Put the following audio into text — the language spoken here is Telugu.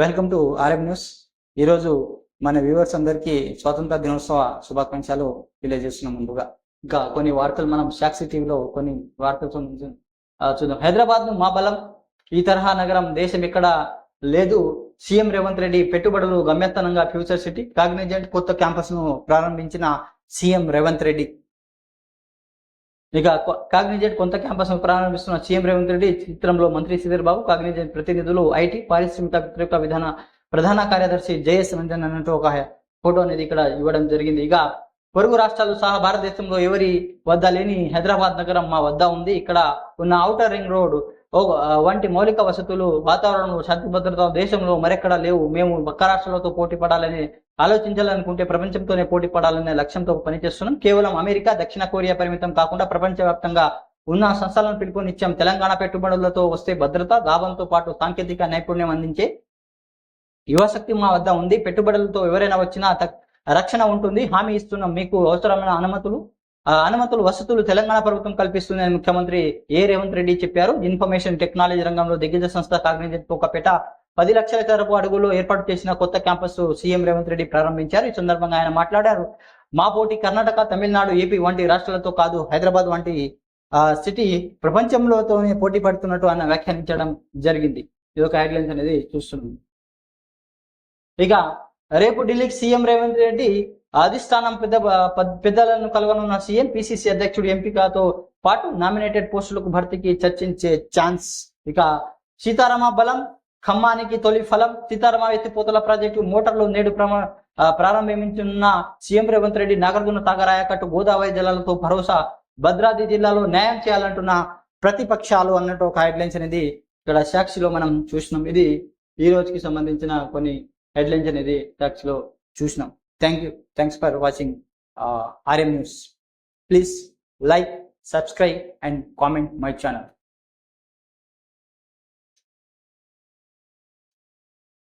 వెల్కమ్ టు ఆర్ఎం న్యూస్ ఈరోజు మన వ్యూవర్స్ అందరికీ స్వాతంత్ర దినోత్సవ శుభాకాంక్షలు తెలియజేస్తున్నాం ముందుగా. ఇంకా కొన్ని వార్తలు మనం సాక్షి టీవీలో కొన్ని వార్తలు చూద్దాం. హైదరాబాద్ను మా బలం. ఈ తరహా నగరం దేశం ఎక్కడ లేదు. సీఎం రేవంత్ రెడ్డి పెట్టుబడులు గమ్యస్థానంగా ఫ్యూచర్ సిటీ. కాగ్నిజెంట్ కొత్త క్యాంపస్ను ప్రారంభించిన సీఎం రేవంత్ రెడ్డి ఇక కాగ్నిజెంట్ కొంత క్యాంపస్ ప్రారంభిస్తున్న సీఎం రేవంత్ రెడ్డి చిత్రంలో మంత్రి శ్రీధర్ బాబు కాగ్నిజెంట్ ప్రతినిధులు ఐటీ పారిశ్రామిక విధాన ప్రధాన కార్యదర్శి జేఎస్ రంజన్ అన్నట్టు ఒక ఫోటో అనేది ఇక్కడ ఇవ్వడం జరిగింది. ఇక పొరుగు రాష్ట్రాలు సహా భారతదేశంలో ఎవరి వద్ద లేని హైదరాబాద్ నగరం మా వద్ద ఉంది. ఇక్కడ ఉన్న ఔటర్ రింగ్ రోడ్ ఓ- వంటి మౌలిక వసతులు వాతావరణం శాంతి భద్రత దేశంలో మరెక్కడా లేవు. మేము పక్క రాష్ట్రాలతో పోటీ పడాలని ఆలోచించాలనుకుంటే ప్రపంచంతోనే పోటీ పడాలనే లక్ష్యంతో పనిచేస్తున్నాం. కేవలం అమెరికా దక్షిణ కొరియా పరిమితం కాకుండా ప్రపంచవ్యాప్తంగా ఉన్న సంస్థలను పిలుపునిచ్చాం తెలంగాణ పెట్టుబడులతో వస్తే భద్రత లాభంతో పాటు సాంకేతిక నైపుణ్యం అందించే యువశక్తి మా వద్ద ఉంది. పెట్టుబడులతో ఎవరైనా వచ్చినా రక్షణ ఉంటుంది. హామీ ఇస్తున్నాం. మీకు అవసరమైన అనుమతులు అనుమతులు వసతులు తెలంగాణ ప్రభుత్వం కల్పిస్తుందని ముఖ్యమంత్రి ఏ రేవంత్ రెడ్డి చెప్పారు. ఇన్ఫర్మేషన్ టెక్నాలజీ రంగంలో దిగ్గజ సంస్థ కాగ్నిజెంట్ ఒక పేట పది లక్షల చదరపు అడుగులు ఏర్పాటు చేసిన కొత్త క్యాంపస్ సీఎం రేవంత్ రెడ్డి ప్రారంభించారు. ఈ సందర్భంగా ఆయన మాట్లాడారు. మా పోటీ కర్ణాటక తమిళనాడు ఏపీ వంటి రాష్ట్రాలతో కాదు హైదరాబాద్ వంటి సిటీ ప్రపంచంలోతోనే పోటీ పడుతున్నట్టు ఆయన వ్యాఖ్యానించడం జరిగింది. ఇది ఒక హెడ్లైన్స్ అనేది చూస్తున్నాం. ఇక రేపు ఢిల్లీకి సీఎం రేవంత్ రెడ్డి అధిష్టానం పెద్ద పెద్దలను కలగనున్న సీఎం పిసిసి అధ్యక్షుడు ఎంపికతో పాటు నామినేటెడ్ పోస్టులకు భర్తీకి చర్చించే ఛాన్స్. ఇక సీతారామ బలం ఖమ్మానికి తొలి ఫలం సీతారామ ఎత్తిపోతల ప్రాజెక్టు మోటార్లు నేడు ప్రమా ఆ, ప్రారంభించనున్న సీఎం రేవంత్ రెడ్డి నాగార్జున తాగరాయకట్టు గోదావరి జలాలతో భరోసా భద్రాద్రి జిల్లాలో న్యాయం చేయాలంటున్న ప్రతిపక్షాలు అన్నట్టు ఒక హెడ్లైన్స్ అనేది ఇక్కడ సాక్షిలో మనం చూసినాం. ఇది ఈ రోజుకి సంబంధించిన కొన్ని హెడ్లైన్స్ అనేది సాక్షిలో చూసినాం. Thank you thanks for watching RM news please like subscribe and comment my channel